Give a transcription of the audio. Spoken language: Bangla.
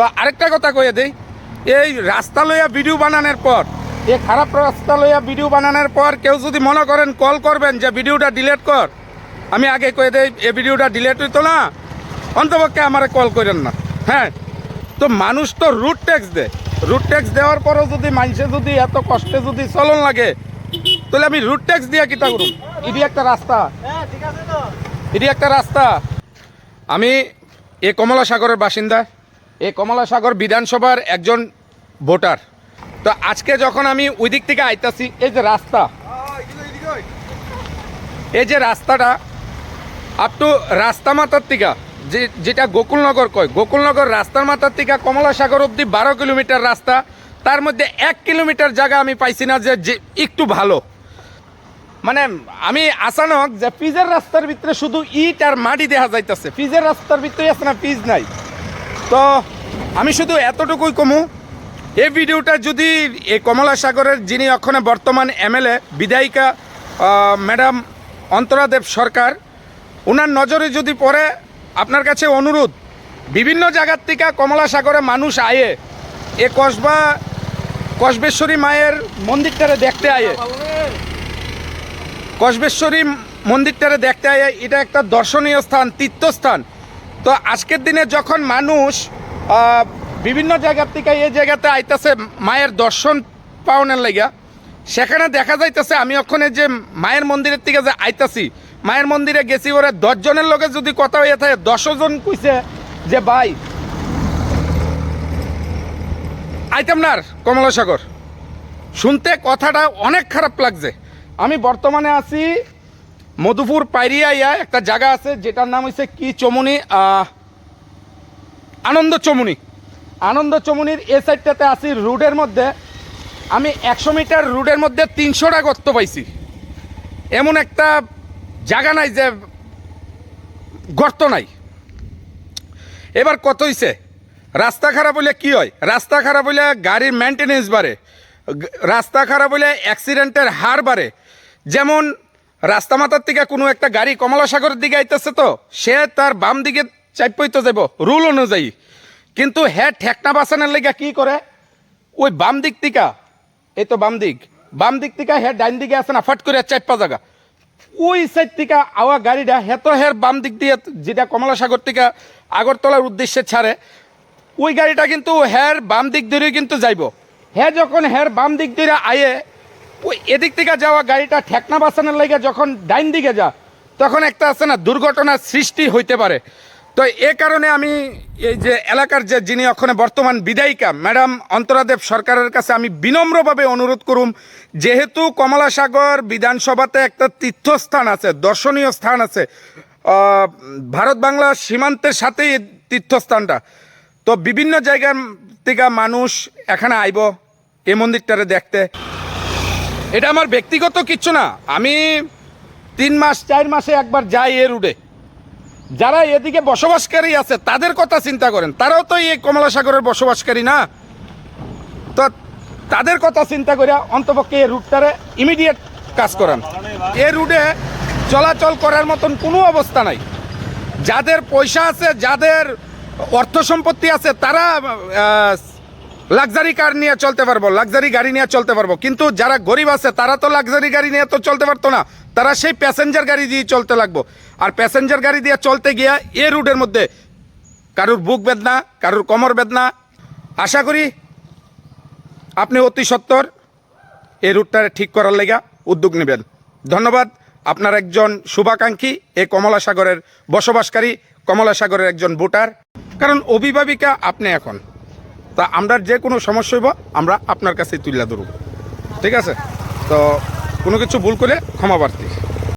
তো আরেকটা কথা কয়ে দেই, এই রাস্তা লইয়া ভিডিও বানানোর পর, এই খারাপ রাস্তা লইয়া ভিডিও বানানোর পর কেউ যদি মনে করেন কল করবেন যে ভিডিওটা ডিলেট কর, আমি আগে কয়ে দেই, এই ভিডিওটা ডিলিট হইতো না, অন্তপক্ষে আমারে কল করেন না হ্যাঁ? তো মানুষ তো রুট ট্যাক্স দেয় রুট ট্যাক্স দেওয়ার পরও যদি মানুষে যদি এত কষ্টে যদি চলন লাগে, তাহলে আমি রুট ট্যাক্স দিয়া কিতা করুন এটি একটা রাস্তা। এটি একটা রাস্তা। আমি এ কমলা সাগরের বাসিন্দা। এই কমলা সাগর বিধানসভার একজন ভোটার। তো আজকে যখন আমি ওই দিক থেকে আইতাছি, এই যে রাস্তা, এই যে রাস্তাটা আপ টু রাস্তা মাথার টিকা যে, যেটা গোকুলনগর কয়, গোকুলনগর রাস্তার মাথার টিকা কমলা সাগর অবধি বারো কিলোমিটার রাস্তা, তার মধ্যে এক কিলোমিটার জায়গা আমি পাইছি না যে যে একটু ভালো। মানে আমি আসানক যে পিজের রাস্তার ভিতরে শুধু ইট আর মাটি দেখা যাইতেছে। পিজের রাস্তার ভিতরে আছে না পিজ নাই। তো আমি শুধু এতটুকুই কমু, এই ভিডিওটা যদি এই কমলা সাগরের যিনি ওখানে বর্তমান এমএলএ বিধায়িকা ম্যাডাম অন্তরাদেব সরকার ওনার নজরে যদি পড়ে, আপনার কাছে অনুরোধ, বিভিন্ন জায়গার থেকে কমলা সাগরে মানুষ আয়ে, এ কসবা, কসবেশ্বরী মায়ের মন্দিরটারে দেখতে আয়ে। কসবেশ্বরী মন্দিরটারে দেখতে আয়, এটা একটা দর্শনীয় স্থান, তীর্থস্থান। তো আজকের দিনে যখন মানুষ বিভিন্ন জায়গার থেকে এই জায়গাতে আইতাছে মায়ের দর্শন পাওনের লাগা, সেখানে দেখা যাইতেছে আমি ওখানে যে মায়ের মন্দিরের থেকে যে আইতাছি, মায়ের মন্দিরে গেছি ওরা দশজনের লোকে যদি কথা হয়ে থাকে, দশজন কইছে যে, ভাই, আইতাম না আর, কমলাসাগর। শুনতে কথাটা অনেক খারাপ লাগছে। আমি বর্তমানে আছি মধুপুর পাইরিয়াইয়া একটা জায়গা আছে, যেটার নাম হচ্ছে কি চমুনি আনন্দ চমুনি। আনন্দ চমুনির এ সাইডটাতে আছি, রুডের মধ্যে, আমি একশো মিটার রুডের মধ্যে তিনশোটা গর্ত পাইছি। এমন একটা জায়গা নাই যে গর্ত নাই। এবার কত হইছে? রাস্তা খারাপ হলে কি হয়? রাস্তা খারাপ হলে গাড়ির মেনটেনেন্স বাড়ে রাস্তা খারাপ হলে অ্যাক্সিডেন্টের হার বাড়ে। যেমন রাস্তা মাথার থেকে কোনো একটা গাড়ি কমলা সাগরের দিকে আইতেছে তো, সে তার বাম দিকে চাইপই তো যাব, রুল অনুযায়ী। কিন্তু হ্যাঁ ঠেকনা বাঁচানোর লেগে কি করে? ওই বাম দিক থেকে, এই তো বাম দিক বাম দিক থেকে হ্যাঁ ডাইন দিকে আছে না, ফট করে চাইপা জায়গা। ওই সাইড থেকে আওয়া গাড়িটা হেত হের বাম দিক দিয়ে যেটা কমলা সাগর থেকে আগরতলার উদ্দেশ্যে ছাড়ে, ওই গাড়িটা কিন্তু হের বাম দিক ধরে কিন্তু যাইব। হ্যাঁ যখন হের বাম দিক ধরে আয়ে ওই এদিক থেকে যাওয়া গাড়িটা ঠেকনা বাঁচানোর লাগে যখন ডাইন দিকে যা, তখন একটা আছে না, দুর্ঘটনার সৃষ্টি হইতে পারে। তো এ কারণে আমি এই যে এলাকার যে যিনি ওখানে বর্তমান বিধায়িকা, ম্যাডাম অন্তরাদেব সরকারের কাছে আমি বিনম্রভাবে অনুরোধ করুম, যেহেতু কমলাসাগর বিধানসভাতে একটা তীর্থস্থান আছে, দর্শনীয় স্থান আছে ভারত বাংলা সীমান্তের সাথেই তীর্থস্থানটা। তো বিভিন্ন জায়গার থেকে মানুষ এখানে আইব এই মন্দিরটারে দেখতে। এটা আমার ব্যক্তিগত কিচ্ছু না। আমি তিন মাস, চার মাসে একবার যাই এ রুটে। যারা এদিকে বসবাসকারী আছে, তাদের কথা চিন্তা করেন। তারাও তো এই কমলা সাগরের বসবাসকারী না। তো তাদের কথা চিন্তা করে অন্তপক্ষে এই রুটটারে ইমিডিয়েট কাজ করান। এ রুটে চলাচল করার মতন কোনো অবস্থা নাই। যাদের পয়সা আছে, যাদের অর্থ সম্পত্তি আছে, তারা লাক্সারি কার নিয়ে চলতে পারব লাক্সারি গাড়ি নিয়ে চলতে পারব। কিন্তু যারা গরিব আছে, তারা তো লাক্সারি গাড়ি নিয়ে তো চলতে পারতো না। তারা সেই প্যাসেঞ্জার গাড়ি দিয়ে চলতে লাগবো। আর প্যাসেঞ্জার গাড়ি দিয়ে চলতে গিয়া এ রুটের মধ্যে কারুর বুক বেদনা, কারুর কোমর বেদনা। আশা করি আপনি অতি সত্বর এই রুটটা ঠিক করার লেগা উদ্যোগ নেবেন। ধন্যবাদ। আপনার একজন শুভাকাঙ্ক্ষী, এই কমলা সাগরের বসবাসকারী কমলা সাগরের একজন ভোটার। কারণ অভিভাবিকা আপনি এখন। তা আমরা যে কোনো সমস্যা হইব, আমরা আপনার কাছে তুলে ধরব। ঠিক আছে? তো কোনো কিছু ভুল করে ক্ষমা প্রার্থী।